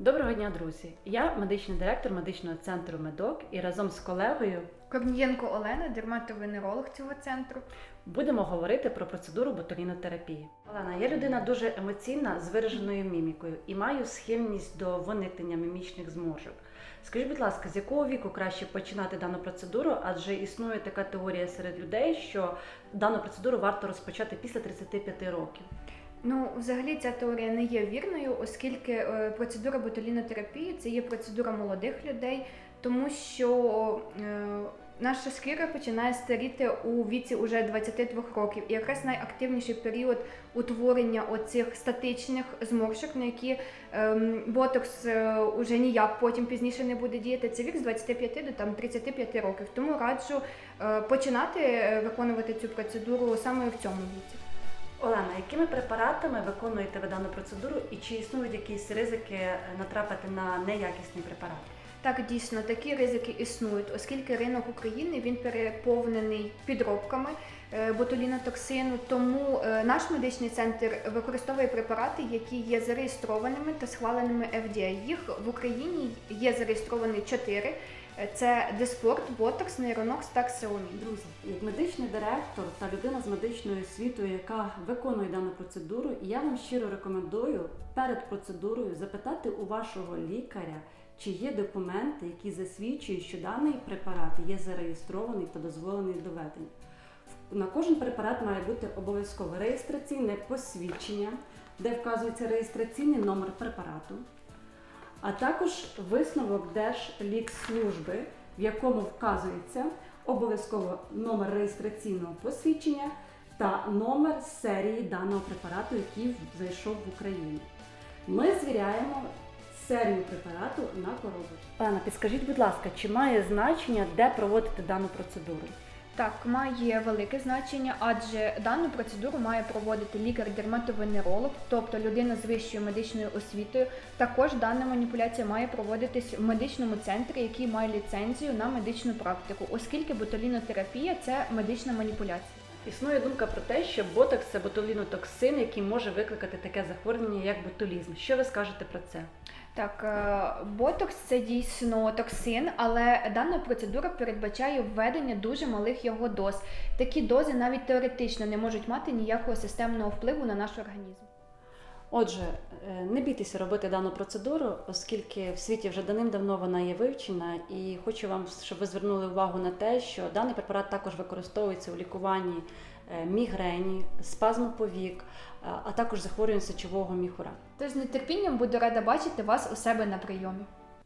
Доброго дня, друзі! Я медичний директор медичного центру Медок і разом з колегою Корнієнко Олена, дерматовенеролог цього центру. будемо говорити про процедуру ботулінотерапії. Олена, я людина дуже емоційна з вираженою мімікою і маю схильність до виникнення мімічних зморшок. Скажіть, будь ласка, з якого віку краще починати дану процедуру? Адже існує така теорія серед людей, що дану процедуру варто розпочати після 35 років. Ну, взагалі, ця теорія не є вірною, оскільки е, процедура ботулінотерапії це є процедура молодих людей, тому що е, наша шкіра починає старіти у віці уже 22 років. І якраз найактивніший період утворення оцих статичних зморшок, на які ем, ботокс е, уже ніяк потім пізніше не буде діяти. Це вік з 25 до там 35 років. Тому раджу починати виконувати цю процедуру саме в цьому віці. Олена, якими препаратами виконуєте ви дану процедуру і чи існують якісь ризики е, натрапити на неякісний препарат? Так, дійсно такі ризики існують, оскільки ринок України він переповнений підробками е, ботулінотоксину, тому е, наш медичний центр використовує препарати, які є зареєстрованими та схваленими FDA. Їх в Україні є зареєстровані чотири. Це Деспорт, Ботокс, Нейронокс та Ксеомін. Друзі, як медичний директор та людина з медичною освітою, яка виконує дану процедуру, я вам щиро рекомендую перед процедурою запитати у вашого лікаря, чи є документи, які засвідчують, що даний препарат є зареєстрований та дозволений до ведення. На кожен препарат має бути обов'язково реєстраційне посвідчення, де вказується реєстраційний номер препарату, а також висновок Держлікслужби, в якому вказується обов'язково номер реєстраційного посвідчення та номер серії даного препарату, який зайшов в Україну. Ми звіряємо серію препарату на коробочку. Олена, підскажіть, будь ласка, чи має значення, де проводити дану процедуру? Так, має велике значення, адже дану процедуру має проводити лікар-дерматовенеролог, тобто людина з вищою медичною освітою. Також дана маніпуляція має проводитись в медичному центрі, який має ліцензію на медичну практику, оскільки ботулінотерапія це медична маніпуляція. Існує думка про те, що ботокс це ботулінотоксин, який може викликати таке захворювання, як ботулізм. Що ви скажете про це? Так, е, ботокс це дійсно токсин, але дана процедура передбачає введення дуже малих його доз. Такі дози навіть теоретично не можуть мати ніякого системного впливу на наш організм. Отже, е, не бійтеся робити дану процедуру, оскільки в світі вже давним-давно вона є вивчена, і хочу вам, щоб ви звернули увагу на те, що даний препарат також використовується у лікуванні мігрені, спазму повік, е, а також захворювань сечового міхура. Тож з нетерпінням буду рада бачити вас у себе на прийомі.